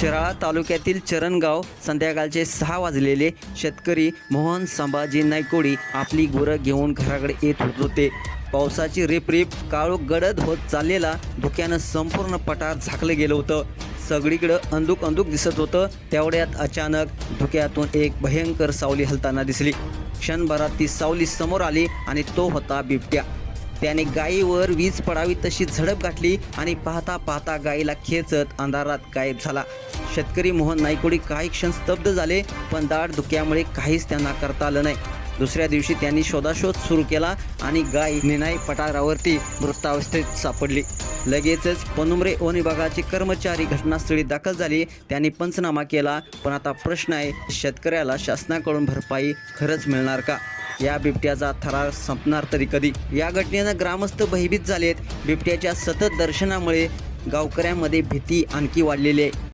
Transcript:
शिराळा तालुक्यातील चरणगाव संध्याकाळचे सहा वाजलेले शेतकरी मोहन संभाजी नायकोडी आपली गुरं घेऊन घराकडे येत होत. होते पावसाची रिपरिप काळू गडद होत चाललेला धुक्यानं संपूर्ण पठार झाकलं गेलं होतं. सगळीकडं अंदूक अंदूक दिसत होतं. तेवढ्यात अचानक धुक्यातून एक भयंकर सावली हलताना दिसली. क्षणभरात ती सावली समोर आली आणि तो होता बिबट्या. त्याने गायीवर वीज पडावी तशी झडप गाठली आणि पाहता पाहता गायीला खेचत अंधारात गायब झाला. शेतकरी मोहन नायकोडी काही क्षण स्तब्ध झाले पण दाट धुक्यामुळे काहीच त्यांना करता आलं नाही. दुसऱ्या दिवशी त्यांनी शोधाशोध सुरू केला आणि गाय निनाई पठारावरती मृतावस्थेत सापडली. लगेचच पनुमरे वन विभागाचे कर्मचारी घटनास्थळी दाखल झाले. त्यांनी पंचनामा केला पण आता प्रश्न आहे शेतकऱ्याला शासनाकडून भरपाई खरंच मिळणार का? या बिबट्याचा थरार संपणार तरी कधी? या घटनेनं ग्रामस्थ भयभीत झालेत. बिबट्याच्या सतत दर्शनामुळे गावकऱ्यांमध्ये भीती आणखी वाढलेली आहे.